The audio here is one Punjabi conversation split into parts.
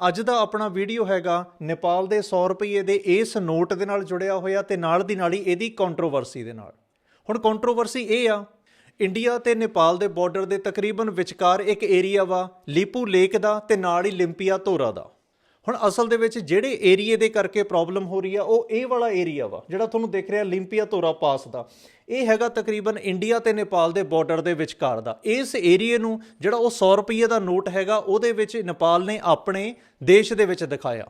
ਅੱਜ ਦਾ ਆਪਣਾ ਵੀਡੀਓ ਹੈਗਾ ਨੇਪਾਲ ਦੇ 100 ਰੁਪਏ ਦੇ ਇਸ ਨੋਟ ਦੇ ਨਾਲ ਜੁੜਿਆ ਹੋਇਆ ਤੇ ਨਾਲ ਦੀ ਨਾਲ ਹੀ ਇਹਦੀ ਕੰਟਰੋਵਰਸੀ ਦੇ ਨਾਲ। ਹੁਣ ਕੰਟਰੋਵਰਸੀ ਇਹ ਆ ਇੰਡੀਆ ਤੇ ਨੇਪਾਲ ਦੇ ਬਾਰਡਰ ਦੇ ਤਕਰੀਬਨ ਵਿਚਕਾਰ ਇੱਕ ਏਰੀਆ ਵਾ ਲੀਪੂ ਲੇਕ ਦਾ ਤੇ ਨਾਲ ਹੀ ਲਿੰਪੀਆ ਧੋਰਾ ਦਾ। ਹੁਣ ਅਸਲ ਦੇ ਵਿੱਚ ਜਿਹੜੇ ਏਰੀਏ ਦੇ ਕਰਕੇ ਪ੍ਰੋਬਲਮ ਹੋ ਰਹੀ ਆ, ਉਹ ਇਹ ਵਾਲਾ ਏਰੀਆ ਵਾ, ਜਿਹੜਾ ਤੁਹਾਨੂੰ ਦਿਖ ਰਿਹਾ ਲਿੰਪੀਆ ਧੋਰਾ ਪਾਸ ਦਾ। ਇਹ ਹੈਗਾ ਤਕਰੀਬਨ ਇੰਡੀਆ ਤੇ ਨੇਪਾਲ ਦੇ ਬਾਰਡਰ ਦੇ ਵਿਚਕਾਰ ਦਾ। ਇਸ ਏਰੀਏ ਨੂੰ ਜਿਹੜਾ ਉਹ 100 ਰੁਪਏ ਦਾ ਨੋਟ ਹੈਗਾ, ਉਹਦੇ ਵਿੱਚ ਨੇਪਾਲ ਨੇ ਆਪਣੇ ਦੇਸ਼ ਦੇ ਵਿੱਚ ਦਿਖਾਇਆ।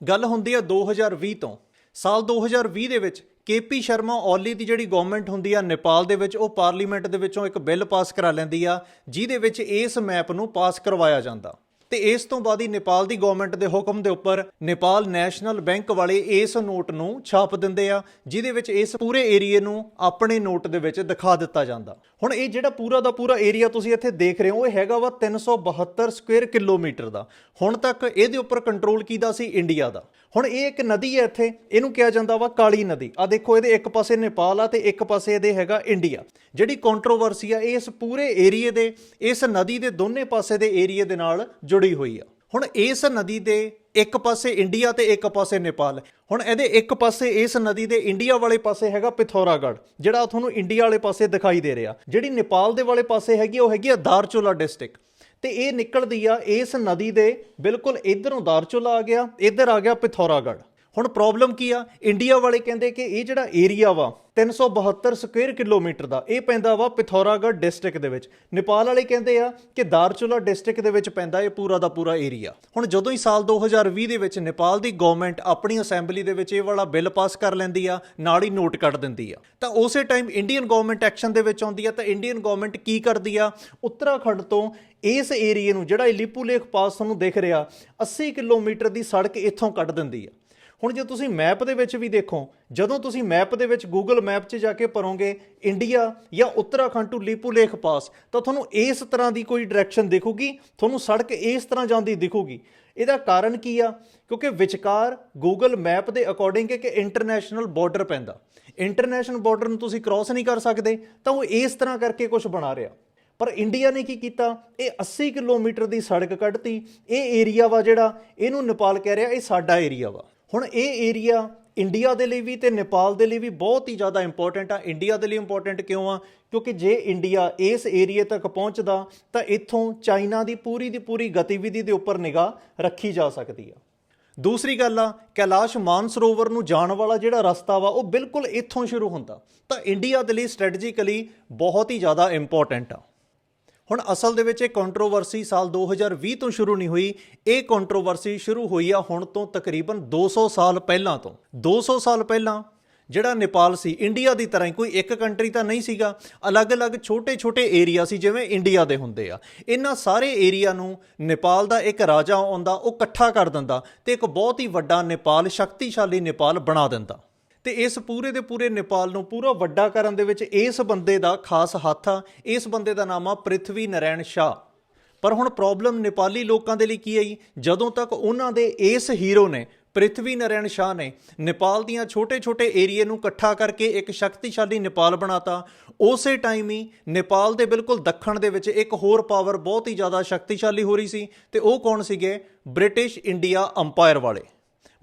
ਗੱਲ ਹੁੰਦੀ ਆ 2020 ਤੋਂ। ਸਾਲ 2020 ਦੇ ਵਿੱਚ ਕੇਪੀ ਸ਼ਰਮਾ ਓਲੀ ਦੀ ਜਿਹੜੀ ਗਵਰਨਮੈਂਟ ਹੁੰਦੀ ਆ ਨੇਪਾਲ ਦੇ ਵਿੱਚ, ਉਹ ਪਾਰਲੀਮੈਂਟ ਦੇ ਵਿੱਚੋਂ ਇੱਕ ਬਿੱਲ ਪਾਸ ਕਰਾ ਲੈਂਦੀ ਆ, ਜਿਹਦੇ ਵਿੱਚ ਇਸ ਮੈਪ ਨੂੰ ਪਾਸ ਕਰਵਾਇਆ ਜਾਂਦਾ। ਤੇ ਇਸ ਤੋਂ ਬਾਅਦ ਹੀ ਨੇਪਾਲ ਦੀ ਗਵਰਨਮੈਂਟ ਦੇ ਹੁਕਮ ਦੇ ਉੱਪਰ ਨੇਪਾਲ ਨੈਸ਼ਨਲ ਬੈਂਕ ਵਾਲੇ ਇਸ ਨੋਟ ਨੂੰ ਛਾਪ ਦਿੰਦੇ ਆ, ਜਿਹਦੇ ਵਿੱਚ ਇਸ ਪੂਰੇ ਏਰੀਏ ਨੂੰ ਆਪਣੇ ਨੋਟ ਦੇ ਵਿੱਚ ਦਿਖਾ ਦਿੱਤਾ ਜਾਂਦਾ। ਹੁਣ ਇਹ ਜਿਹੜਾ ਪੂਰਾ ਦਾ ਪੂਰਾ ਏਰੀਆ ਤੁਸੀਂ ਇੱਥੇ ਦੇਖ ਰਹੇ ਹੋ, ਇਹ ਹੈਗਾ ਵਾ 372 ਸਕੁਅਰ ਕਿਲੋਮੀਟਰ ਦਾ। ਹੁਣ ਤੱਕ ਇਹਦੇ ਉੱਪਰ ਕੰਟਰੋਲ ਕੀਤਾ ਸੀ? ਇੰਡੀਆ ਦਾ। ਹੁਣ ਇਹ ਇੱਕ ਨਦੀ ਹੈ ਇੱਥੇ, ਇਹਨੂੰ ਕਿਹਾ ਜਾਂਦਾ ਵਾ ਕਾਲੀ ਨਦੀ। ਆ ਦੇਖੋ, ਇਹਦੇ ਇੱਕ ਪਾਸੇ ਨੇਪਾਲ ਆ ਤੇ ਇੱਕ ਪਾਸੇ ਇਹਦੇ ਹੈਗਾ ਇੰਡੀਆ। ਜਿਹੜੀ ਕੰਟਰੋਵਰਸੀ ਆ, ਇਹ ਇਸ ਪੂਰੇ ਏਰੀਏ ਦੇ, ਇਸ ਨਦੀ ਦੇ ਦੋਨੇ ਪਾਸੇ ਦੇ ਏਰੀਏ ਦੇ ਨਾਲ ਜੁੜੀ ਹੋਈ ਆ। ਹੁਣ ਇਸ ਨਦੀ ਦੇ ਇੱਕ ਪਾਸੇ ਇੰਡੀਆ ਤੇ ਇੱਕ ਪਾਸੇ ਨੇਪਾਲ। ਹੁਣ ਇਹਦੇ ਇੱਕ ਪਾਸੇ ਇਸ ਨਦੀ ਦੇ ਇੰਡੀਆ ਵਾਲੇ ਪਾਸੇ ਹੈਗਾ ਪਿਥੌਰਾਗੜ ਜਿਹੜਾ ਤੁਹਾਨੂੰ ਇੰਡੀਆ ਵਾਲੇ ਪਾਸੇ ਦਿਖਾਈ ਦੇ ਰਿਹਾ। ਜਿਹੜੀ ਨੇਪਾਲ ਦੇ ਵਾਲੇ ਪਾਸੇ ਹੈਗੀ ਉਹ ਹੈਗੀ ਆ ਦਾਰਚੂਲਾ ਡਿਸਟ੍ਰਿਕਟ। ਤੇ ਇਹ ਨਿਕਲਦੀ ਆ ਇਸ ਨਦੀ ਦੇ, ਬਿਲਕੁਲ ਇਧਰੋਂ ਦਾਰਚੂਲਾ ਆ ਗਿਆ, ਇਧਰ ਆ ਗਿਆ ਪਿਥੌਰਾਗੜ ਹੁਣ ਪ੍ਰੋਬਲਮ ਕੀ ਆ? ਇੰਡੀਆ ਵਾਲੇ ਕਹਿੰਦੇ ਕਿ ਇਹ ਜਿਹੜਾ ਏਰੀਆ ਵਾ 372 ਸਕੁਅਰ ਕਿਲੋਮੀਟਰ ਦਾ, ਇਹ ਪੈਂਦਾ ਵਾ ਪਿਥੌਰਾਗੜ ਡਿਸਟ੍ਰਿਕਟ ਦੇ ਵਿੱਚ। ਨੇਪਾਲ ਵਾਲੇ ਕਹਿੰਦੇ ਆ ਕਿ ਦਾਰਚੁਲਾ ਡਿਸਟ੍ਰਿਕਟ ਦੇ ਵਿੱਚ ਪੈਂਦਾ ਇਹ ਪੂਰਾ ਦਾ ਪੂਰਾ ਏਰੀਆ ਹੁਣ ਜਦੋਂ ਹੀ ਸਾਲ 2020 ਦੇ ਵਿੱਚ ਨੇਪਾਲ ਦੀ ਗਵਰਨਮੈਂਟ ਆਪਣੀ ਅਸੈਂਬਲੀ ਦੇ ਵਿੱਚ ਇਹ ਵਾਲਾ ਬਿੱਲ ਪਾਸ ਕਰ ਲੈਂਦੀ ਆ, ਨਾਲ ਹੀ ਨੋਟ ਕੱਢ ਦਿੰਦੀ ਆ। ਤਾਂ ਉਸੇ ਟਾਈਮ ਇੰਡੀਅਨ ਗਵਰਨਮੈਂਟ ਐਕਸ਼ਨ ਦੇ ਵਿੱਚ ਆਉਂਦੀ ਆ, ਤਾਂ ਇੰਡੀਅਨ ਗਵਰਨਮੈਂਟ ਕੀ ਕਰਦੀ ਆ? ਉੱਤਰਾਖੰਡ ਤੋਂ ਇਸ ਏਰੀਏ ਨੂੰ, ਜਿਹੜਾ ਲਿਪੂ ਲੇਖ ਪਾਸ ਤੁਹਾਨੂੰ ਦਿਖ ਰਿਹਾ 80 ਕਿਲੋਮੀਟਰ ਦੀ ਸੜਕ ਇੱਥੋਂ ਕੱਢ ਦਿੰਦੀ ਆ। ਹੁਣ ਜੇ ਤੁਸੀਂ ਮੈਪ ਦੇ ਵਿੱਚ ਵੀ ਦੇਖੋ, ਜਦੋਂ ਤੁਸੀਂ ਮੈਪ ਦੇ ਵਿੱਚ ਗੂਗਲ ਮੈਪ 'ਚ ਜਾ ਕੇ ਭਰੋਗੇ ਇੰਡੀਆ ਜਾਂ ਉੱਤਰਾਖੰਡ ਟੂ ਲੀਪੂਲੇਖ ਪਾਸ ਤਾਂ ਤੁਹਾਨੂੰ ਇਸ ਤਰ੍ਹਾਂ ਦੀ ਕੋਈ ਡਾਇਰੈਕਸ਼ਨ ਦਿਖੂਗੀ, ਤੁਹਾਨੂੰ ਸੜਕ ਇਸ ਤਰ੍ਹਾਂ ਜਾਂਦੀ ਦਿਖੂਗੀ। ਇਹਦਾ ਕਾਰਨ ਕੀ ਆ? ਕਿਉਂਕਿ ਵਿਚਕਾਰ ਗੂਗਲ ਮੈਪ ਦੇ ਅਕੋਰਡਿੰਗ ਕਿ ਇੰਟਰਨੈਸ਼ਨਲ ਬਾਰਡਰ ਪੈਂਦਾ। ਇੰਟਰਨੈਸ਼ਨਲ ਬਾਰਡਰ ਨੂੰ ਤੁਸੀਂ ਕ੍ਰਾਸ ਨਹੀਂ ਕਰ ਸਕਦੇ, ਤਾਂ ਉਹ ਇਸ ਤਰ੍ਹਾਂ ਕਰਕੇ ਕੁਝ ਬਣਾ ਰਿਹਾ। ਪਰ ਇੰਡੀਆ ਨੇ ਕੀ ਕੀਤਾ? ਇਹ 80 ਕਿਲੋਮੀਟਰ ਦੀ ਸੜਕ ਕੱਢਤੀ। ਇਹ ਏਰੀਆ ਵਾ ਜਿਹੜਾ, ਇਹਨੂੰ ਨੇਪਾਲ ਕਹਿ ਰਿਹਾ, ਇਹ ਸਾਡਾ ਏਰੀਆ ਵਾ। ਹੁਣ ਇਹ ਏਰੀਆ ਇੰਡੀਆ ਦੇ ਲਈ ਵੀ ਤੇ ਨੇਪਾਲ ਦੇ ਲਈ ਵੀ ਬਹੁਤ ਹੀ ਜ਼ਿਆਦਾ ਇੰਪੋਰਟੈਂਟ ਆ। ਇੰਡੀਆ ਦੇ ਲਈ ਇੰਪੋਰਟੈਂਟ ਕਿਉਂ ਆ? ਕਿਉਂਕਿ ਜੇ ਇੰਡੀਆ ਇਸ ਏਰੀਏ ਤੱਕ ਪਹੁੰਚਦਾ, ਤਾਂ ਇੱਥੋਂ ਚਾਈਨਾ ਦੀ ਪੂਰੀ ਦੀ ਪੂਰੀ ਗਤੀਵਿਧੀ ਦੇ ਉੱਪਰ ਨਿਗਾਹ ਰੱਖੀ ਜਾ ਸਕਦੀ ਆ। ਦੂਸਰੀ ਗੱਲ ਆ, ਕੈਲਾਸ਼ ਮਾਨਸਰੋਵਰ ਨੂੰ ਜਾਣ ਵਾਲਾ ਜਿਹੜਾ ਰਸਤਾ ਵਾ, ਉਹ ਬਿਲਕੁਲ ਇੱਥੋਂ ਸ਼ੁਰੂ ਹੁੰਦਾ। ਤਾਂ ਇੰਡੀਆ ਦੇ ਲਈ ਸਟ੍ਰੈਟਜੀਕਲੀ ਬਹੁਤ ਹੀ ਜ਼ਿਆਦਾ ਇੰਪੋਰਟੈਂਟ ਆ। ਹੁਣ ਅਸਲ ਦੇ ਵਿੱਚ ਇਹ ਕੰਟਰੋਵਰਸੀ ਸਾਲ 2020 ਤੋਂ ਸ਼ੁਰੂ ਨਹੀਂ ਹੋਈ। ਇਹ ਕੰਟਰੋਵਰਸੀ ਸ਼ੁਰੂ ਹੋਈ ਆ ਹੁਣ ਤੋਂ ਤਕਰੀਬਨ 200 ਸਾਲ ਪਹਿਲਾਂ ਤੋਂ। 200 ਸਾਲ ਪਹਿਲਾਂ ਜਿਹੜਾ ਨੇਪਾਲ ਸੀ, ਇੰਡੀਆ ਦੀ ਤਰ੍ਹਾਂ ਹੀ, ਕੋਈ ਇੱਕ ਕੰਟਰੀ ਤਾਂ ਨਹੀਂ ਸੀਗਾ। ਅਲੱਗ-ਅਲੱਗ, ਛੋਟੇ-ਛੋਟੇ ਏਰੀਆ ਸੀ ਜਿਵੇਂ ਇੰਡੀਆ ਦੇ ਹੁੰਦੇ ਆ। ਇਹਨਾਂ ਸਾਰੇ ਏਰੀਆ ਨੂੰ ਨੇਪਾਲ ਦਾ ਇੱਕ ਰਾਜਾ ਆਉਂਦਾ, ਉਹ ਇਕੱਠਾ ਕਰ ਦਿੰਦਾ ਤੇ ਇੱਕ ਬਹੁਤ ਹੀ ਵੱਡਾ ਨੇਪਾਲ, ਸ਼ਕਤੀਸ਼ਾਲੀ ਨੇਪਾਲ ਬਣਾ ਦਿੰਦਾ। ਤੇ ਇਸ ਪੂਰੇ ਦੇ ਪੂਰੇ ਨੇਪਾਲ ਨੂੰ ਪੂਰਾ ਵੱਡਾ ਕਰਨ ਦੇ ਵਿੱਚ ਇਸ ਬੰਦੇ ਦਾ ਖਾਸ ਹੱਥ ਆ। ਇਸ ਬੰਦੇ ਦਾ ਨਾਮ ਆ ਪ੍ਰਿਥਵੀ ਨਰੈਣ ਸ਼ਾਹ। ਪਰ ਹੁਣ ਪ੍ਰੋਬਲਮ ਨੇਪਾਲੀ ਲੋਕਾਂ ਦੇ ਲਈ ਕੀ ਆਈ? ਜਦੋਂ ਤੱਕ ਉਹਨਾਂ ਦੇ ਇਸ ਹੀਰੋ ਨੇ, ਪ੍ਰਿਥਵੀ ਨਰੈਣ ਸ਼ਾਹ ਨੇ, ਨੇਪਾਲ ਦੀਆਂ ਛੋਟੇ-ਛੋਟੇ ਏਰੀਏ ਨੂੰ ਇਕੱਠਾ ਕਰਕੇ ਇੱਕ ਸ਼ਕਤੀਸ਼ਾਲੀ ਨੇਪਾਲ ਬਣਾਤਾ, ਉਸੇ ਟਾਈਮ ਹੀ ਨੇਪਾਲ ਦੇ ਬਿਲਕੁਲ ਦੱਖਣ ਦੇ ਵਿੱਚ ਇੱਕ ਹੋਰ ਪਾਵਰ ਬਹੁਤ ਹੀ ਜ਼ਿਆਦਾ ਸ਼ਕਤੀਸ਼ਾਲੀ ਹੋ ਰਹੀ ਸੀ ਤੇ ਉਹ ਕੌਣ ਸੀਗੇ? ਬ੍ਰਿਟਿਸ਼ ਇੰਡੀਆ ਅੰਪਾਇਰ ਵਾਲੇ।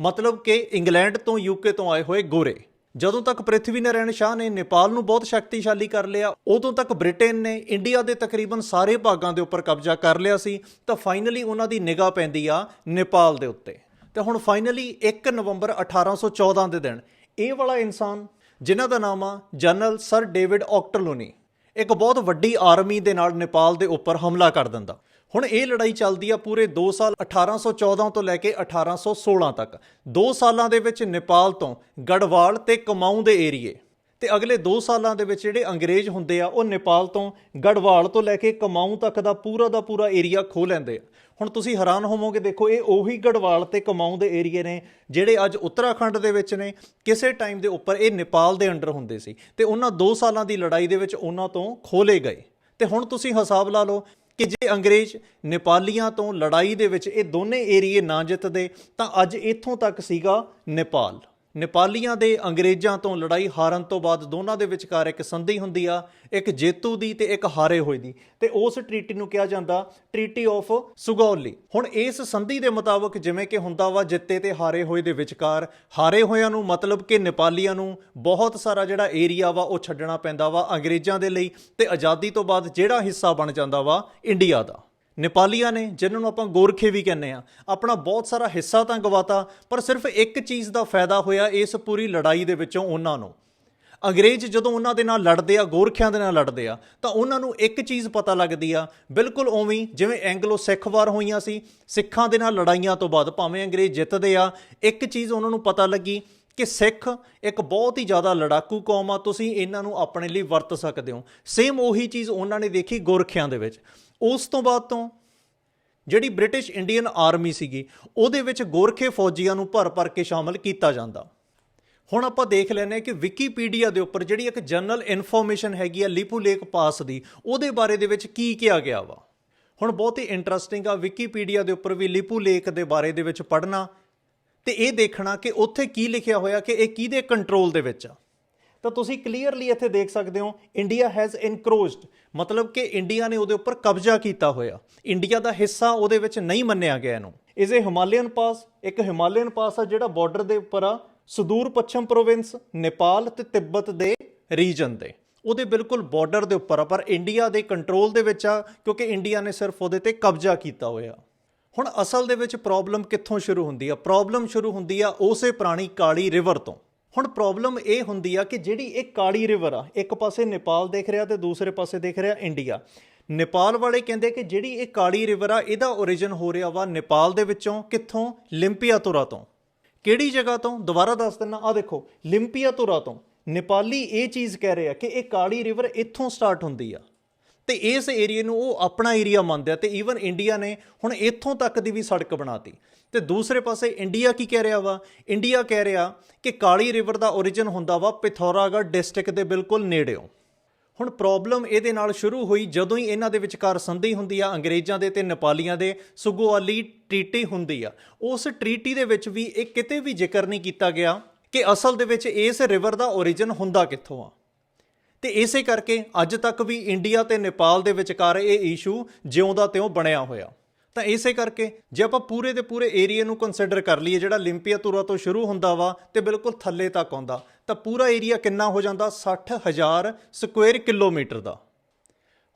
ਮਤਲਬ ਕਿ ਇੰਗਲੈਂਡ ਤੋਂ ਯੂਕੇ ਤੋਂ ਆਏ ਹੋਏ ਗੋਰੇ। ਜਦੋਂ ਤੱਕ ਪ੍ਰਿਥਵੀ ਨਾਰਾਇਣ ਸ਼ਾਹ ਨੇ ਨੇਪਾਲ ਨੂੰ ਬਹੁਤ ਸ਼ਕਤੀਸ਼ਾਲੀ ਕਰ ਲਿਆ, ਉਦੋਂ ਤੱਕ ਬ੍ਰਿਟੇਨ ਨੇ ਇੰਡੀਆ ਦੇ ਤਕਰੀਬਨ ਸਾਰੇ ਭਾਗਾਂ ਦੇ ਉੱਪਰ ਕਬਜ਼ਾ ਕਰ ਲਿਆ ਸੀ, ਤਾਂ ਫਾਈਨਲੀ ਉਹਨਾਂ ਦੀ ਨਿਗਾਹ ਪੈਂਦੀ ਆ ਨੇਪਾਲ ਦੇ ਉੱਤੇ। ਤੇ ਹੁਣ ਫਾਈਨਲੀ 1 ਨਵੰਬਰ 1814 ਦੇ ਦਿਨ, ਇਹ ਵਾਲਾ ਇਨਸਾਨ, ਜਿਨ੍ਹਾਂ ਦਾ ਨਾਮ ਆ ਜਨਰਲ ਸਰ ਡੇਵਿਡ ਆਕਟਰਲੋਨੀ ਇੱਕ ਬਹੁਤ ਵੱਡੀ ਆਰਮੀ ਦੇ ਨਾਲ ਨੇਪਾਲ ਦੇ ਉੱਪਰ ਹਮਲਾ ਕਰ ਦਿੰਦਾ। ਹੁਣ ਇਹ ਲੜਾਈ ਚੱਲਦੀ ਆ ਪੂਰੇ 2 ਸਾਲ 1814 ਤੋਂ ਲੈ ਕੇ 1816 ਤੱਕ। 2 ਸਾਲਾਂ ਦੇ ਵਿੱਚ ਨੇਪਾਲ ਤੋਂ ਗੜਵਾਲ ਤੇ ਕਮਾਊਂ ਦੇ ਏਰੀਏ। ਤੇ ਅਗਲੇ 2 ਸਾਲਾਂ ਦੇ ਵਿੱਚ ਜਿਹੜੇ ਅੰਗਰੇਜ਼ ਹੁੰਦੇ ਆ, ਉਹ ਨੇਪਾਲ ਤੋਂ ਗੜਵਾਲ ਤੋਂ ਲੈ ਕੇ ਕਮਾਊਂ ਤੱਕ ਦਾ ਪੂਰਾ ਦਾ ਪੂਰਾ ਏਰੀਆ ਖੋ ਲੈਂਦੇ ਆ। ਹੁਣ ਤੁਸੀਂ ਹੈਰਾਨ ਹੋਵੋਗੇ, ਦੇਖੋ ਇਹ ਉਹੀ ਗੜਵਾਲ ਤੇ ਕਮਾਊਂ ਦੇ ਏਰੀਏ ਨੇ, ਜਿਹੜੇ ਅੱਜ ਉੱਤਰਾਖੰਡ ਦੇ ਵਿੱਚ ਨੇ। ਕਿਸੇ ਟਾਈਮ ਦੇ ਉੱਪਰ ਇਹ ਨੇਪਾਲ ਦੇ ਅੰਡਰ ਹੁੰਦੇ ਸੀ। ਤੇ ਉਹਨਾਂ 2 ਸਾਲਾਂ ਦੀ ਲੜਾਈ ਦੇ ਵਿੱਚ ਉਹਨਾਂ ਤੋਂ ਖੋਲੇ ਗਏ। ਤੇ ਹੁਣ ਤੁਸੀਂ ਹਿਸਾਬ ਲਾ ਲਓ ਕਿ ਜੇ ਅੰਗਰੇਜ਼ ਨੇਪਾਲੀਆਂ ਤੋਂ ਲੜਾਈ ਦੇ ਵਿੱਚ ਇਹ ਦੋਨੇ ਏਰੀਏ ਨਾ ਜਿੱਤਦੇ, ਤਾਂ ਅੱਜ ਇੱਥੋਂ ਤੱਕ ਸੀਗਾ ਨੇਪਾਲ। ਨੇਪਾਲੀਆਂ ਦੇ ਅੰਗਰੇਜ਼ਾਂ ਤੋਂ ਲੜਾਈ ਹਾਰਨ ਤੋਂ ਬਾਅਦ ਦੋਨਾਂ ਦੇ ਵਿਚਕਾਰ ਇੱਕ ਸੰਧੀ ਹੁੰਦੀ ਆ, ਇੱਕ ਜੇਤੂ ਦੀ ਤੇ ਇੱਕ ਹਾਰੇ ਹੋਏ ਦੀ। ਤੇ ਉਸ ਟ੍ਰੀਟੀ ਨੂੰ ਕਿਹਾ ਜਾਂਦਾ ਟ੍ਰੀਟੀ ਆਫ ਸੁਗੌਲੀ। ਹੁਣ ਇਸ ਸੰਧੀ ਦੇ ਮੁਤਾਬਕ ਜਿਵੇਂ ਕਿ ਹੁੰਦਾ ਵਾ, ਜਿੱਤੇ ਤੇ ਹਾਰੇ ਹੋਏ ਦੇ ਵਿਚਕਾਰ, ਹਾਰੇ ਹੋਇਆਂ ਨੂੰ ਮਤਲਬ ਕਿ ਨੇਪਾਲੀਆਂ ਨੂੰ ਬਹੁਤ ਸਾਰਾ ਜਿਹੜਾ ਏਰੀਆ ਵਾ, ਉਹ ਛੱਡਣਾ ਪੈਂਦਾ ਵਾ ਅੰਗਰੇਜ਼ਾਂ ਦੇ ਲਈ ਤੇ ਆਜ਼ਾਦੀ ਤੋਂ ਬਾਅਦ ਜਿਹੜਾ ਹਿੱਸਾ ਬਣ ਜਾਂਦਾ ਵਾ, ਇੰਡੀਆ ਦਾ। ਨੇਪਾਲੀਆਂ ਨੇ, ਜਿਨ੍ਹਾਂ ਨੂੰ ਆਪਾਂ ਗੋਰਖੇ ਵੀ ਕਹਿੰਦੇ ਆ ਆਪਣਾ ਬਹੁਤ ਸਾਰਾ ਹਿੱਸਾ ਤਾਂ ਗਵਾਤਾ, ਪਰ ਸਿਰਫ ਇੱਕ ਚੀਜ਼ ਦਾ ਫਾਇਦਾ ਹੋਇਆ ਇਸ ਪੂਰੀ ਲੜਾਈ ਦੇ ਵਿੱਚੋਂ ਉਹਨਾਂ ਨੂੰ। ਅੰਗਰੇਜ਼ ਜਦੋਂ ਉਹਨਾਂ ਦੇ ਨਾਲ ਲੜਦੇ ਆ, ਗੋਰਖਿਆਂ ਦੇ ਨਾਲ ਲੜਦੇ ਆ, ਤਾਂ ਉਹਨਾਂ ਨੂੰ ਇੱਕ ਚੀਜ਼ ਪਤਾ ਲੱਗਦੀ ਆ, ਬਿਲਕੁਲ ਉਵੇਂ ਜਿਵੇਂ ਐਂਗਲੋ ਸਿੱਖ ਵਾਰ ਹੋਈਆਂ ਸੀ, ਸਿੱਖਾਂ ਦੇ ਨਾਲ ਲੜਾਈਆਂ ਤੋਂ ਬਾਅਦ ਭਾਵੇਂ ਅੰਗਰੇਜ਼ ਜਿੱਤਦੇ ਆ, ਇੱਕ ਚੀਜ਼ ਉਹਨਾਂ ਨੂੰ ਪਤਾ ਲੱਗੀ ਕਿ ਸਿੱਖ ਇੱਕ ਬਹੁਤ ਹੀ ਜ਼ਿਆਦਾ ਲੜਾਕੂ ਕੌਮ ਆ, ਤੁਸੀਂ ਇਹਨਾਂ ਨੂੰ ਆਪਣੇ ਲਈ ਵਰਤ ਸਕਦੇ ਹੋ। ਸੇਮ ਉਹੀ ਚੀਜ਼ ਉਹਨਾਂ ਨੇ ਦੇਖੀ ਗੋਰਖਿਆਂ ਦੇ ਵਿੱਚ। ਉਸ ਤੋਂ ਬਾਅਦ ਤੋਂ ਜਿਹੜੀ ਬ੍ਰਿਟਿਸ਼ ਇੰਡੀਅਨ ਆਰਮੀ ਸੀਗੀ, ਉਹਦੇ ਵਿੱਚ ਗੋਰਖੇ ਫੌਜੀਆਂ ਨੂੰ ਭਰ-ਭਰ ਕੇ ਸ਼ਾਮਲ ਕੀਤਾ ਜਾਂਦਾ। ਹੁਣ ਆਪਾਂ ਦੇਖ ਲੈਨੇ ਕਿ ਵਿਕੀਪੀਡੀਆ ਦੇ ਉੱਪਰ ਜਿਹੜੀ ਇੱਕ ਜਨਰਲ ਇਨਫੋਰਮੇਸ਼ਨ ਹੈਗੀ ਆ ਲਿਪੂ ਲੇਕ ਪਾਸ ਦੀ, ਉਹਦੇ ਬਾਰੇ ਦੇ ਵਿੱਚ ਕੀ ਕਿਹਾ ਗਿਆ ਵਾ? ਹੁਣ ਬਹੁਤ ਹੀ ਇੰਟਰਸਟਿੰਗ ਆ ਵਿਕੀਪੀਡੀਆ ਦੇ ਉੱਪਰ ਵੀ ਲਿਪੂ ਲੇਕ ਦੇ ਬਾਰੇ ਦੇ ਵਿੱਚ ਪੜ੍ਹਨਾ ਤੇ ਇਹ ਦੇਖਣਾ ਕਿ ਉੱਥੇ ਕੀ ਲਿਖਿਆ ਹੋਇਆ ਕਿ ਇਹ ਕਿਹਦੇ ਕੰਟਰੋਲ ਦੇ ਵਿੱਚ ਆ। ਤਾਂ ਤੁਸੀਂ ਕਲੀਅਰਲੀ ਇੱਥੇ ਦੇਖ ਸਕਦੇ ਹੋ ਇੰਡੀਆ ਹੈਜ਼ ਇਨਕਰੋਚਡ ਮਤਲਬ ਕਿ ਇੰਡੀਆ ਨੇ ਉਹਦੇ ਉੱਪਰ ਕਬਜ਼ਾ ਕੀਤਾ ਹੋਇਆ। ਇੰਡੀਆ ਦਾ ਹਿੱਸਾ ਉਹਦੇ ਵਿੱਚ ਨਹੀਂ ਮੰਨਿਆ ਗਿਆ ਇਹਨੂੰ। ਇਜ਼ ਏ ਹਿਮਾਲਯਨ ਪਾਸ ਇੱਕ ਹਿਮਾਲਯਨ ਪਾਸ ਆ ਜਿਹੜਾ ਬਾਰਡਰ ਦੇ ਉੱਪਰ ਆ ਸੁਦੂਰ ਪੱਛਮ ਪ੍ਰੋਵਿੰਸ, ਨੇਪਾਲ ਤੇ ਤਿੱਬਤ ਦੇ ਰੀਜਨ ਦੇ। ਉਹਦੇ ਬਿਲਕੁਲ ਬਾਰਡਰ ਦੇ ਉੱਪਰ ਆ, ਪਰ ਇੰਡੀਆ ਦੇ ਕੰਟਰੋਲ ਦੇ ਵਿੱਚ ਆ, ਕਿਉਂਕਿ ਇੰਡੀਆ ਨੇ ਸਿਰਫ ਉਹਦੇ ਤੇ ਕਬਜ਼ਾ ਕੀਤਾ ਹੋਇਆ। ਹੁਣ ਅਸਲ ਦੇ ਵਿੱਚ ਪ੍ਰੋਬਲਮ ਕਿੱਥੋਂ ਸ਼ੁਰੂ ਹੁੰਦੀ ਆ? ਪ੍ਰੋਬਲਮ ਸ਼ੁਰੂ ਹੁੰਦੀ ਆ ਉਸੇ ਪੁਰਾਣੀ ਕਾਲੀ ਰਿਵਰ ਤੋਂ। ਹੁਣ ਪ੍ਰੋਬਲਮ ਇਹ ਹੁੰਦੀ ਆ ਕਿ ਜਿਹੜੀ ਇਹ ਕਾਲੀ ਰਿਵਰ ਆ, ਇੱਕ ਪਾਸੇ ਨੇਪਾਲ ਦੇਖ ਰਿਹਾ ਤੇ ਦੂਸਰੇ ਪਾਸੇ ਦੇਖ ਰਿਹਾ ਇੰਡੀਆ ਨੇਪਾਲ ਵਾਲੇ ਕਹਿੰਦੇ ਕਿ ਜਿਹੜੀ ਇਹ ਕਾਲੀ ਰਿਵਰ ਆ, ਇਹਦਾ origin ਹੋ ਰਿਹਾ ਵਾ ਨੇਪਾਲ ਦੇ ਵਿੱਚੋਂ, ਕਿੱਥੋਂ? ਲਿੰਪੀਆਤੁਰਾ ਤੋਂ। ਕਿਹੜੀ ਜਗ੍ਹਾ ਤੋਂ? ਦੁਬਾਰਾ ਦੱਸ ਦਿੰਨਾ ਆ ਦੇਖੋ, ਲਿੰਪੀਆ ਧੁਰਾ ਤੋਂ। ਨੇਪਾਲੀ ਇਹ ਚੀਜ਼ ਕਹਿ ਰਿਹਾ ਕਿ ਇਹ ਕਾਲੀ ਰਿਵਰ ਇੱਥੋਂ ਸਟਾਰਟ ਹੁੰਦੀ ਆ। ਤੇ ਇਸ ਏਰੀਆ ਨੂੰ ਉਹ ਆਪਣਾ ਏਰੀਆ ਮੰਨਦੇ ਆ ਤੇ ਈਵਨ ਇੰਡੀਆ ਨੇ ਹੁਣ ਇੱਥੋਂ ਤੱਕ ਦੀ ਵੀ ਸੜਕ ਬਣਾਤੀ। ਤੇ ਦੂਸਰੇ ਪਾਸੇ ਇੰਡੀਆ ਕੀ ਕਹਿ ਰਿਹਾ ਵਾ? ਇੰਡੀਆ ਕਹਿ ਰਿਹਾ ਕਿ ਕਾਲੀ ਰਿਵਰ ਦਾ origin ਹੁੰਦਾ ਵਾ ਪਿਥੌਰਾਗੜ੍ਹ ਡਿਸਟ੍ਰਿਕਟ ਦੇ ਬਿਲਕੁਲ ਨੇੜਿਓਂ। ਹੁਣ ਪ੍ਰੋਬਲਮ ਇਹਦੇ ਨਾਲ ਸ਼ੁਰੂ ਹੋਈ ਜਦੋਂ ਹੀ ਇਹਨਾਂ ਦੇ ਵਿਚਕਾਰ ਸੰਧੀ ਹੁੰਦੀ ਆ, ਅੰਗਰੇਜ਼ਾਂ ਦੇ ਤੇ ਨੇਪਾਲੀਆਂ ਦੇ ਸੁਗੋਆਲੀ ਟ੍ਰੀਟੀ ਹੁੰਦੀ ਆ। ਉਸ ਟ੍ਰੀਟੀ ਦੇ ਵਿੱਚ ਵੀ ਇਹ ਕਿਤੇ ਵੀ ਜ਼ਿਕਰ ਨਹੀਂ ਕੀਤਾ ਗਿਆ ਕਿ ਅਸਲ ਦੇ ਵਿੱਚ ਇਸ ਰਿਵਰ ਦਾ origin ਹੁੰਦਾ ਕਿੱਥੋਂ ਆ। ਤੇ ਇਸੇ ਕਰਕੇ ਅੱਜ ਤੱਕ ਵੀ ਇੰਡੀਆ ਤੇ ਨੇਪਾਲ ਦੇ ਵਿਚਕਾਰ ਇਹ ਇਸ਼ੂ ਜਿਉਂਦਾ ਤਿਉਂ ਬਣਿਆ ਹੋਇਆ। ਤਾਂ ਇਸੇ ਕਰਕੇ ਜੇ ਆਪਾਂ ਪੂਰੇ ਦੇ ਪੂਰੇ ਏਰੀਆ ਨੂੰ ਕੰਸੀਡਰ ਕਰ ਲਈਏ, ਜਿਹੜਾ ਲਿੰਪੀਆਤੁਰਾ ਤੋਂ ਸ਼ੁਰੂ ਹੁੰਦਾ ਵਾ ਤੇ ਬਿਲਕੁਲ ਥੱਲੇ ਤੱਕ ਆਉਂਦਾ, ਤਾਂ ਪੂਰਾ ਏਰੀਆ ਕਿੰਨਾ ਹੋ ਜਾਂਦਾ? 60000 ਸਕੁਅਰ ਕਿਲੋਮੀਟਰ ਦਾ।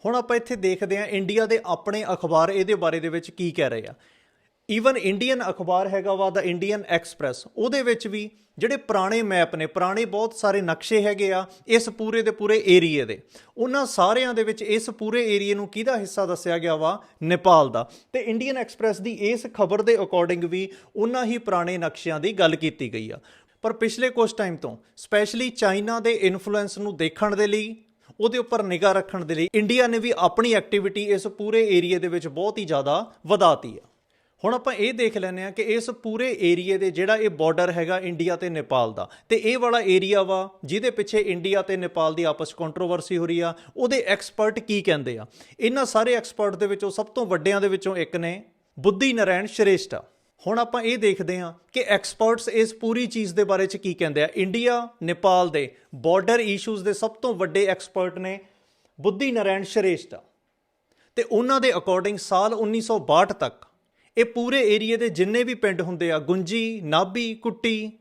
ਹੁਣ ਆਪਾਂ ਇੱਥੇ ਦੇਖਦੇ ਹਾਂ ਇੰਡੀਆ ਦੇ ਆਪਣੇ ਅਖਬਾਰ ਇਹਦੇ ਬਾਰੇ ਦੇ ਵਿੱਚ ਕੀ ਕਹਿ ਰਹੇ ਆ। ਈਵਨ ਇੰਡੀਅਨ ਅਖਬਾਰ ਹੈਗਾ ਵਾ ਦਾ ਇੰਡੀਅਨ ਐਕਸਪ੍ਰੈਸ ਉਹਦੇ ਵਿੱਚ ਵੀ ਜਿਹੜੇ ਪੁਰਾਣੇ ਮੈਪ ਨੇ, ਪੁਰਾਣੇ ਬਹੁਤ ਸਾਰੇ ਨਕਸ਼ੇ ਹੈਗੇ ਆ ਇਸ ਪੂਰੇ ਦੇ ਪੂਰੇ ਏਰੀਏ ਦੇ। ਉਹਨਾਂ ਸਾਰਿਆਂ ਦੇ ਵਿੱਚ ਇਸ ਪੂਰੇ ਏਰੀਏ ਨੂੰ ਕਿਹਦਾ ਹਿੱਸਾ ਦੱਸਿਆ ਗਿਆ ਵਾ? ਨੇਪਾਲ ਦਾ। ਤੇ ਇੰਡੀਅਨ ਐਕਸਪ੍ਰੈਸ ਦੀ ਇਸ ਖਬਰ ਦੇ ਅਕੋਰਡਿੰਗ ਵੀ ਉਹਨਾਂ ਹੀ ਪੁਰਾਣੇ ਨਕਸ਼ਿਆਂ ਦੀ ਗੱਲ ਕੀਤੀ ਗਈ ਆ। ਪਰ ਪਿਛਲੇ ਕੁਝ ਟਾਈਮ ਤੋਂ ਸਪੈਸ਼ਲੀ ਚਾਈਨਾ ਦੇ ਇਨਫਲੂਐਂਸ ਨੂੰ ਦੇਖਣ ਦੇ ਲਈ, ਉਹਦੇ ਉੱਪਰ ਨਿਗਾਹ ਰੱਖਣ ਦੇ ਲਈ ਇੰਡੀਆ ਨੇ ਵੀ ਆਪਣੀ ਐਕਟੀਵਿਟੀ ਇਸ ਪੂਰੇ ਏਰੀਏ ਦੇ ਵਿੱਚ ਬਹੁਤ ਹੀ ਜ਼ਿਆਦਾ ਵਧਾਤੀ ਆ। ਹੁਣ ਆਪਾਂ ਇਹ ਦੇਖ ਲੈਂਦੇ ਆ ਕਿ ਇਸ ਪੂਰੇ ਏਰੀਏ ਦੇ ਜਿਹੜਾ ਇਹ ਬਾਰਡਰ ਹੈਗਾ ਇੰਡੀਆ ਤੇ ਨੇਪਾਲ ਦਾ, ਤੇ ਇਹ ਵਾਲਾ ਏਰੀਆ ਵਾ ਜਿਹਦੇ ਪਿੱਛੇ ਇੰਡੀਆ ਤੇ ਨੇਪਾਲ ਦੀ ਆਪਸ ਕੰਟਰੋਵਰਸੀ ਹੋ ਰਹੀ ਆ, ਉਹਦੇ ਐਕਸਪਰਟ ਕੀ ਕਹਿੰਦੇ ਆ? ਇਹਨਾਂ ਸਾਰੇ ਐਕਸਪਰਟ ਦੇ ਵਿੱਚੋਂ ਸਭ ਤੋਂ ਵੱਡਿਆਂ ਦੇ ਵਿੱਚੋਂ ਇੱਕ ਨੇ ਬੁੱਧੀ ਨਾਰਾਇਣ ਸ਼੍ਰੇਸ਼ਟਾ ਹੁਣ ਆਪਾਂ ਇਹ ਦੇਖਦੇ ਹਾਂ ਕਿ ਐਕਸਪਰਟਸ ਇਸ ਪੂਰੀ ਚੀਜ਼ ਦੇ ਬਾਰੇ ਚ ਕੀ ਕਹਿੰਦੇ ਆ? ਇੰਡੀਆ ਨੇਪਾਲ ਦੇ ਬਾਰਡਰ ਇਸ਼ੂਜ਼ ਦੇ ਸਭ ਤੋਂ ਵੱਡੇ ਐਕਸਪਰਟ ਨੇ ਬੁੱਧੀ ਨਾਰਾਇਣ ਸ਼੍ਰੇਸ਼ਟਾ ਤੇ ਉਹਨਾਂ ਦੇ ਅਕੋਰਡਿੰਗ ਸਾਲ 1962 ਤੱਕ ਇਹ ਪੂਰੇ ਏਰੀਏ ਦੇ ਜਿੰਨੇ ਵੀ ਪਿੰਡ ਹੁੰਦੇ ਆ, ਗੁੰਜੀ, ਨਾਭੀ, ਕੁੱਟੀ,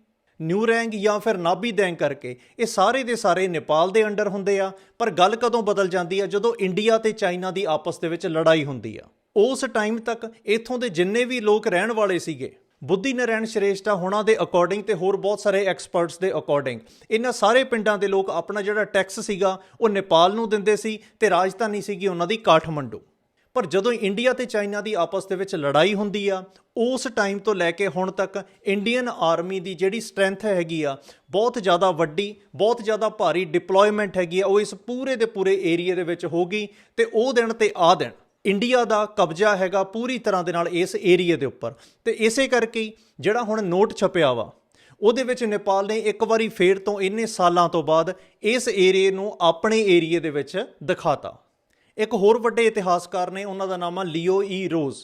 ਨਿਊਰੈਂਗ ਜਾਂ ਫਿਰ ਨਾਭੀ ਦੈਂਗ ਕਰਕੇ, ਇਹ ਸਾਰੇ ਦੇ ਸਾਰੇ ਨੇਪਾਲ ਦੇ ਅੰਡਰ ਹੁੰਦੇ ਆ। ਪਰ ਗੱਲ ਕਦੋਂ ਬਦਲ ਜਾਂਦੀ ਆ? ਜਦੋਂ ਇੰਡੀਆ ਤੇ ਚਾਈਨਾ ਦੀ ਆਪਸ ਦੇ ਵਿੱਚ ਲੜਾਈ ਹੁੰਦੀ ਆ। ਉਸ ਟਾਈਮ ਤੱਕ ਇਥੋਂ ਦੇ ਜਿੰਨੇ ਵੀ ਲੋਕ ਰਹਿਣ ਵਾਲੇ ਸੀਗੇ, ਬੁੱਧੀ ਨਾਰਾਇਣ ਸ਼੍ਰੇਸ਼ਟਾ ਹੋਣਾ ਦੇ ਅਕੋਰਡਿੰਗ ਤੇ ਹੋਰ ਬਹੁਤ ਸਾਰੇ ਐਕਸਪਰਟਸ ਦੇ ਅਕੋਰਡਿੰਗ ਇਹਨਾਂ ਸਾਰੇ ਪਿੰਡਾਂ ਦੇ ਲੋਕ ਆਪਣਾ ਜਿਹੜਾ ਟੈਕਸ ਸੀਗਾ, ਉਹ ਨੇਪਾਲ ਨੂੰ ਦਿੰਦੇ ਸੀ ਤੇ ਰਾਜਧਾਨੀ ਸੀਗੀ ਉਹਨਾਂ ਦੀ ਕਾਠਮੰਡੂ। ਪਰ ਜਦੋਂ ਇੰਡੀਆ ਤੇ ਚਾਈਨਾ ਦੀ ਆਪਸ ਦੇ ਵਿੱਚ ਲੜਾਈ ਹੁੰਦੀ ਆ, ਉਸ ਟਾਈਮ ਤੋਂ ਲੈ ਕੇ ਹੁਣ ਤੱਕ ਇੰਡੀਅਨ ਆਰਮੀ ਦੀ ਜਿਹੜੀ ਸਟਰੈਂਥ ਹੈਗੀ ਆ, ਬਹੁਤ ਜ਼ਿਆਦਾ ਵੱਡੀ, ਬਹੁਤ ਜ਼ਿਆਦਾ ਭਾਰੀ ਡਿਪਲੋਇਮੈਂਟ ਹੈਗੀ ਆ, ਉਹ ਇਸ ਪੂਰੇ ਦੇ ਪੂਰੇ ਏਰੀਆ ਦੇ ਵਿੱਚ ਹੋ ਗਈ ਤੇ ਉਹ ਦਿਨ ਤੇ ਆ ਦਿਨ ਇੰਡੀਆ ਦਾ ਕਬਜ਼ਾ ਹੈਗਾ ਪੂਰੀ ਤਰ੍ਹਾਂ ਦੇ ਨਾਲ ਇਸ ਏਰੀਆ ਦੇ ਉੱਪਰ। ਤੇ ਇਸੇ ਕਰਕੇ ਜਿਹੜਾ ਹੁਣ ਨੋਟ ਛਪਿਆ ਵਾ, ਉਹਦੇ ਵਿੱਚ ਨੇਪਾਲ ਨੇ ਇੱਕ ਵਾਰੀ ਫੇਰ ਤੋਂ ਇੰਨੇ ਸਾਲਾਂ ਤੋਂ ਬਾਅਦ ਇਸ ਏਰੀਏ ਨੂੰ ਆਪਣੇ ਏਰੀਏ ਦੇ ਵਿੱਚ ਦਿਖਾਤਾ। ਇੱਕ ਹੋਰ ਵੱਡੇ ਇਤਿਹਾਸਕਾਰ ਨੇ, ਉਹਨਾਂ ਦਾ ਨਾਮ ਆ ਲਿਓ ਈ ਰੋਜ਼।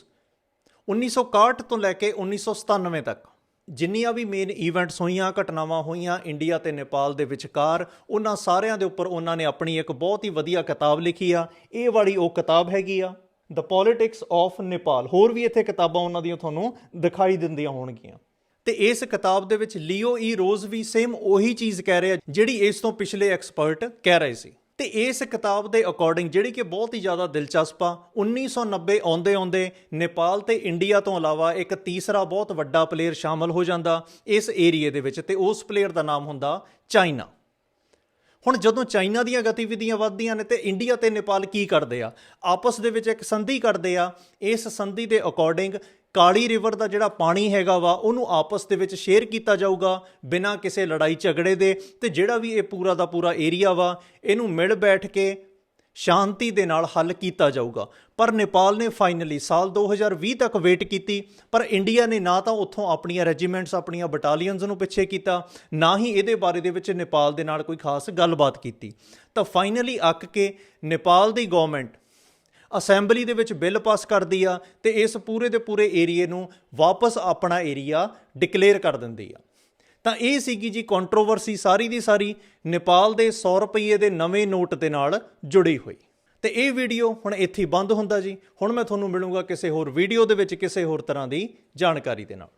1961 ਤੋਂ ਲੈ ਕੇ 1997 ਤੱਕ ਜਿੰਨੀਆਂ ਵੀ ਮੇਨ ਇਵੈਂਟਸ ਹੋਈਆਂ, ਘਟਨਾਵਾਂ ਹੋਈਆਂ, ਇੰਡੀਆ ਤੇ ਨੇਪਾਲ ਦੇ ਵਿਚਕਾਰ, ਉਹਨਾਂ ਸਾਰਿਆਂ ਦੇ ਉੱਪਰ ਉਹਨਾਂ ਨੇ ਆਪਣੀ ਇੱਕ ਬਹੁਤ ਹੀ ਵਧੀਆ ਕਿਤਾਬ ਲਿਖੀ ਆ। ਇਹ ਵਾਲੀ ਉਹ ਕਿਤਾਬ ਹੈਗੀ ਆ ਦ ਪੋਲਿਟਿਕਸ ਆਫ ਨੇਪਾਲ ਹੋਰ ਵੀ ਇੱਥੇ ਕਿਤਾਬਾਂ ਉਹਨਾਂ ਦੀਆਂ ਤੁਹਾਨੂੰ ਦਿਖਾਈ ਦਿੰਦੀਆਂ ਹੋਣਗੀਆਂ। ਤੇ ਇਸ ਕਿਤਾਬ ਦੇ ਵਿੱਚ ਲੀਓ ਈ ਰੋਜ਼ ਵੀ ਸੇਮ ਉਹੀ ਚੀਜ਼ ਕਹਿ ਰਿਹਾ, ਜਿਹੜੀ ਇਸ ਤੋਂ ਪਿਛਲੇ ਐਕਸਪਰਟ ਕਹਿ ਰਹੇ ਸੀ। ਤੇ ਇਸ ਕਿਤਾਬ ਦੇ ਅਕੋਰਡਿੰਗ ਜਿਹੜੀ ਕਿ ਬਹੁਤ ਹੀ ਜ਼ਿਆਦਾ ਦਿਲਚਸਪ ਆ 1990 ਆਉਂਦੇ ਆਉਂਦੇ ਨੇਪਾਲ ਤੇ ਇੰਡੀਆ ਤੋਂ ਇਲਾਵਾ ਇੱਕ ਤੀਸਰਾ ਬਹੁਤ ਵੱਡਾ ਪਲੇਅਰ ਸ਼ਾਮਲ ਹੋ ਜਾਂਦਾ ਇਸ ਏਰੀਏ ਦੇ ਵਿੱਚ ਤੇ ਉਸ ਪਲੇਅਰ ਦਾ ਨਾਮ ਹੁੰਦਾ ਚਾਈਨਾ। ਹੁਣ ਜਦੋਂ ਚਾਈਨਾ ਦੀਆਂ ਗਤੀਵਿਧੀਆਂ ਵੱਧਦੀਆਂ ਨੇ ਤੇ ਇੰਡੀਆ ਤੇ ਨੇਪਾਲ ਕੀ ਕਰਦੇ ਆ? ਆਪਸ ਦੇ ਵਿੱਚ ਇੱਕ ਸੰਧੀ ਕਰਦੇ ਆ। ਇਸ ਸੰਧੀ ਦੇ ਅਕੋਰਡਿੰਗ ਕਾਲੀ ਰਿਵਰ ਦਾ ਜਿਹੜਾ ਪਾਣੀ ਹੈਗਾ ਵਾ, ਉਹਨੂੰ ਆਪਸ ਦੇ ਵਿੱਚ ਸ਼ੇਅਰ ਕੀਤਾ ਜਾਊਗਾ ਬਿਨਾਂ ਕਿਸੇ ਲੜਾਈ ਝਗੜੇ ਦੇ। ਤੇ ਜਿਹੜਾ ਵੀ ਇਹ ਪੂਰਾ ਦਾ ਪੂਰਾ ਏਰੀਆ ਵਾ, ਇਹਨੂੰ ਮਿਲ ਬੈਠ ਕੇ ਸ਼ਾਂਤੀ ਦੇ ਨਾਲ ਹੱਲ ਕੀਤਾ ਜਾਊਗਾ। ਪਰ ਨੇਪਾਲ ਨੇ ਫਾਈਨਲੀ ਸਾਲ 2020 ਤੱਕ ਵੇਟ ਕੀਤੀ, ਪਰ ਇੰਡੀਆ ਨੇ ਨਾ ਤਾਂ ਉੱਥੋਂ ਆਪਣੀਆਂ ਰੈਜੀਮੈਂਟਸ ਆਪਣੀਆਂ ਬਟਾਲੀਅਨਸ ਨੂੰ ਪਿੱਛੇ ਕੀਤਾ, ਨਾ ਹੀ ਇਹਦੇ ਬਾਰੇ ਦੇ ਵਿੱਚ ਨੇਪਾਲ ਦੇ ਨਾਲ ਕੋਈ ਖਾਸ ਗੱਲਬਾਤ ਕੀਤੀ। ਤਾਂ ਫਾਈਨਲੀ ਅੱਕ ਕੇ ਨੇਪਾਲ ਦੀ ਗਵਰਨਮੈਂਟ ਅਸੈਂਬਲੀ ਦੇ ਵਿੱਚ ਬਿੱਲ ਪਾਸ ਕਰਦੀ ਆ ਤੇ ਇਸ ਪੂਰੇ ਦੇ ਪੂਰੇ ਏਰੀਏ ਨੂੰ ਵਾਪਸ ਆਪਣਾ ਏਰੀਆ ਡਿਕਲੇਅਰ ਕਰ ਦਿੰਦੀ ਆ। ਤਾਂ ਇਹ ਸੀਗੀ ਜੀ ਕੰਟਰੋਵਰਸੀ ਸਾਰੀ ਦੀ ਸਾਰੀ ਨੇਪਾਲ ਦੇ 100 ਰੁਪਏ ਦੇ ਨਵੇਂ ਨੋਟ ਦੇ ਨਾਲ ਜੁੜੀ ਹੋਈ। ਤੇ ਇਹ ਵੀਡੀਓ ਹੁਣ ਇੱਥੇ ਬੰਦ ਹੁੰਦਾ ਜੀ। ਹੁਣ ਮੈਂ ਤੁਹਾਨੂੰ ਮਿਲੂੰਗਾ ਕਿਸੇ ਹੋਰ ਵੀਡੀਓ ਦੇ ਵਿੱਚ ਕਿਸੇ ਹੋਰ ਤਰ੍ਹਾਂ ਦੀ ਜਾਣਕਾਰੀ ਦੇ ਨਾਲ।